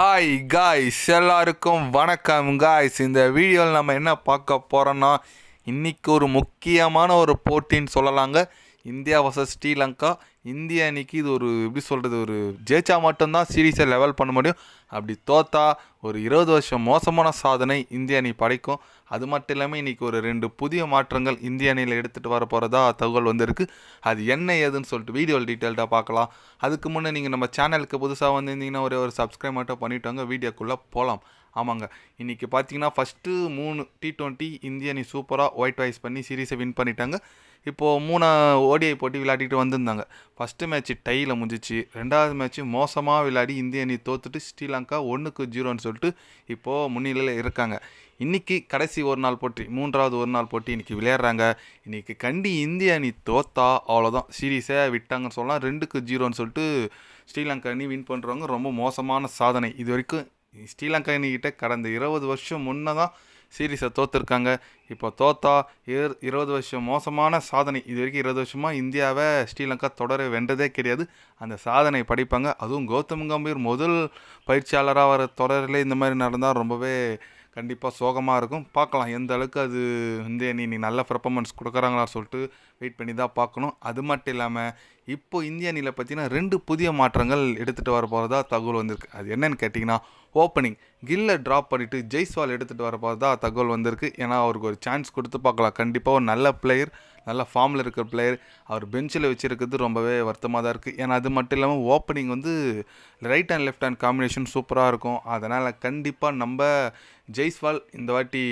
Hi guys எல்லாருக்கும் வணக்கம். Guys இந்த வீடியோவில் நம்ம என்ன பார்க்க போகிறோன்னா இன்றைக்கி ஒரு முக்கியமான ஒரு போட்டின்னு சொல்லலாங்க. India versus Sri Lanka. இந்திய அன்னைக்கு இது ஒரு எப்படி சொல்கிறது ஒரு ஜெயிச்சா மட்டும்தான் சீரீஸை லெவல் பண்ண முடியும். அப்படி தோத்தா ஒரு இருபது வருஷம் மோசமான சாதனை இந்திய அணி படைக்கும். அது மட்டும் இல்லாமல் இன்றைக்கி ஒரு ரெண்டு புதிய மாற்றங்கள் இந்திய அணியில் எடுத்துகிட்டு வர போகிறதா தகவல் வந்திருக்கு. அது என்ன ஏதுன்னு சொல்லிட்டு வீடியோவில் டீட்டெயில்டாக பார்க்கலாம். அதுக்கு முன்னே நீங்கள் நம்ம சேனலுக்கு புதுசாக வந்திருந்தீங்கன்னா ஒரே ஒரு சப்ஸ்கிரைப் மட்டும் பண்ணிவிட்டாங்க வீடியோக்குள்ளே போகலாம் ஆமாங்க. இன்றைக்கி பார்த்தீங்கன்னா ஃபஸ்ட்டு மூணு டி ட்வெண்ட்டி இந்திய அணி சூப்பராக ஒயிட் வாய்ஸ் பண்ணி சீரீஸை வின் பண்ணிட்டாங்க. இப்போது மூணு ஓடிஐ போட்டி விளையாடிட்டு வந்திருந்தாங்க. ஃபஸ்ட்டு மேட்ச்சு டையில் முடிஞ்சிச்சு. ரெண்டாவது மேட்ச்சு மோசமாக விளையாடி இந்திய அணி தோத்துட்டு ஸ்ரீலங்கா ஒன்றுக்கு ஜீரோன்னு சொல்லிட்டு இப்போது முன்னிலையில் இருக்காங்க. இன்றைக்கி கடைசி ஒரு நாள் போட்டி மூன்றாவது ஒரு நாள் போட்டி இன்றைக்கி விளையாடுறாங்க. இன்றைக்கி கண்டி இந்திய அணி தோத்தா அவ்வளோதான் சீரீஸை விட்டாங்கன்னு சொல்லலாம் ரெண்டுக்கு ஜீரோன்னு சொல்லிட்டு ஸ்ரீலங்கா அணி வின் பண்ணுறவங்க ரொம்ப மோசமான சாதனை. இது வரைக்கும் ஸ்ரீலங்கா அணிக்கிட்ட கடந்த இருபது வருஷம் முன்னே தான் சீரீஸை தோற்றுருக்காங்க இப்போ தோத்தா இரு இருபது வருஷம் மோசமான சாதனை. இது வரைக்கும் இருபது வருஷமாக இந்தியாவை ஸ்ரீலங்கா தொடரை வென்றதே கிடையாது. அந்த சாதனை படிப்பாங்க. அதுவும் கௌதம் கம்பீர் முதல் பயிற்சியாளராக வர தொடரில் இந்த மாதிரி நடந்தால் ரொம்பவே கண்டிப்பாக சோகமாக இருக்கும். பார்க்கலாம். எந்த அளவுக்கு அது வந்து நீ நீ நல்ல பர்ஃபாமன்ஸ் கொடுக்குறாங்களா சொல்லிட்டு வெயிட் பண்ணி தான் பார்க்கணும். அது மட்டும் இல்லாமல் இப்போ இந்திய அணியில் பார்த்தீங்கன்னா ரெண்டு புதிய மாற்றங்கள் எடுத்துகிட்டு வர போகிறதா தகவல் வந்திருக்கு. அது என்னன்னு கேட்டிங்கன்னா ஓப்பனிங் கில்லை ட்ராப் பண்ணிவிட்டு ஜெய்ஸ்வால் எடுத்துகிட்டு வர போகிறதா தகவல் வந்திருக்கு. ஏன்னா அவருக்கு ஒரு சான்ஸ் கொடுத்து பார்க்கலாம். கண்டிப்பாக ஒரு நல்ல பிளேயர் நல்ல ஃபார்மில் இருக்கிற பிளேயர் அவர் பெஞ்சில் வச்சுருக்கிறது ரொம்பவே வருத்தமாக தான் இருக்குது ஏன்னா அது மட்டும் இல்லாமல் ஓப்பனிங் வந்து right and left hand combination சூப்பராக இருக்கும். அதனால் கண்டிப்பாக நம்ம ஜெய்ஸ்வால் இந்த வாட்டி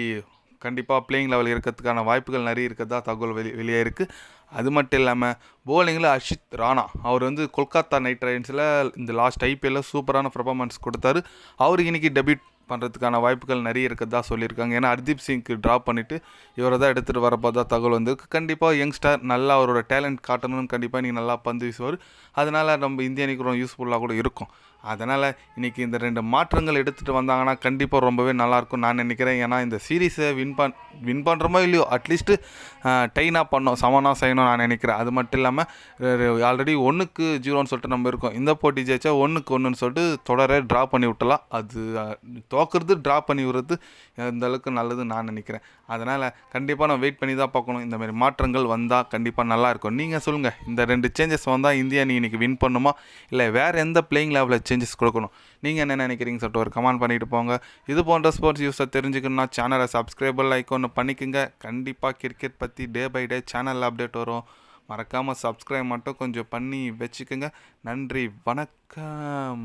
கண்டிப்பாக பிளேயிங் லெவல் இருக்கிறதுக்கான வாய்ப்புகள் நிறைய இருக்கிறதா தகவல் வெளி வெளியே இருக்குது அது மட்டும் இல்லாமல் போலிங்கில் அஷித் ராணா அவர் வந்து கொல்கத்தா நைட் ரைடர்ஸில் இந்த லாஸ்ட் ஐபிஎல்லில் சூப்பரான பர்ஃபார்மன்ஸ் கொடுத்தாரு. அவருக்கு இன்றைக்கி டெபியூட் பண்ணுறதுக்கான வாய்ப்புகள் நிறைய இருக்கிறதா சொல்லியிருக்காங்க. ஏன்னா ஹர்தீப் சிங்க்கு ட்ராப் பண்ணிவிட்டு இவரை தான் எடுத்துகிட்டு வரப்போ தான் தகவல் வந்திருக்கு கண்டிப்பாக யங்ஸ்டர் நல்லா அவரோட டேலண்ட் காட்டணும்னு கண்டிப்பாக நீங்கள் நல்லா பந்து வீசுவார். அதனால் நம்ம இந்திய அணிக்கு ரொம்ப யூஸ்ஃபுல்லாக கூட இருக்கும். அதனால் இன்றைக்கி இந்த ரெண்டு மாற்றங்கள் எடுத்துகிட்டு வந்தாங்கன்னா கண்டிப்பாக ரொம்பவே நல்லாயிருக்கும் நான் நினைக்கிறேன். ஏன்னா இந்த சீரீஸை வின் பண் வின் பண்ணுறோமோ இல்லையோ அட்லீஸ்ட்டு டைனாக பண்ணோம் சமனாக செய்யணும் நான் நினைக்கிறேன். அது மட்டும் இல்லாமல் ஆல்ரெடி ஒன்றுக்கு ஜீரோன்னு சொல்லிட்டு நம்ம இருக்கோம். இந்த போட்டி ஜெயிச்சா ஒன்றுக்கு ஒன்றுன்னு சொல்லிட்டு தொடரே ட்ரா பண்ணி விட்டலாம் அது தோக்குறது ட்ரா பண்ணி விடுறது எந்த அளவுக்கு நல்லதுன்னு நான் நினைக்கிறேன். அதனால் கண்டிப்பாக நான் வெயிட் பண்ணி தான் பார்க்கணும். இந்த மாதிரி மாற்றங்கள் வந்தால் கண்டிப்பாக நல்லாயிருக்கும் நீங்கள் சொல்லுங்கள் இந்த ரெண்டு சேஞ்சஸ் வந்தால் இந்தியா நீ இன்றைக்கி வின் பண்ணுமா? இல்லை வேறு எந்த பிளேயிங் லெவலில் சேஞ்சஸ் கொடுக்கணும். நீங்கள் என்ன நினைக்கிறீங்க சொல்லிட்டு ஒரு கமெண்ட் பண்ணிட்டு போங்க. இது போன்ற ஸ்போர்ட்ஸ் யூஸை தெரிஞ்சுக்கணும்னா சேனலை சப்ஸ்கிரைபர் லைக் ஒன்று பண்ணிக்கோங்க. கண்டிப்பாக கிரிக்கெட் பற்றி day by day channel update வரும். மறக்காமல் சப்ஸ்கிரைப் மட்டும் கொஞ்சம் பண்ணி வச்சுக்கோங்க. நன்றி வணக்கம்.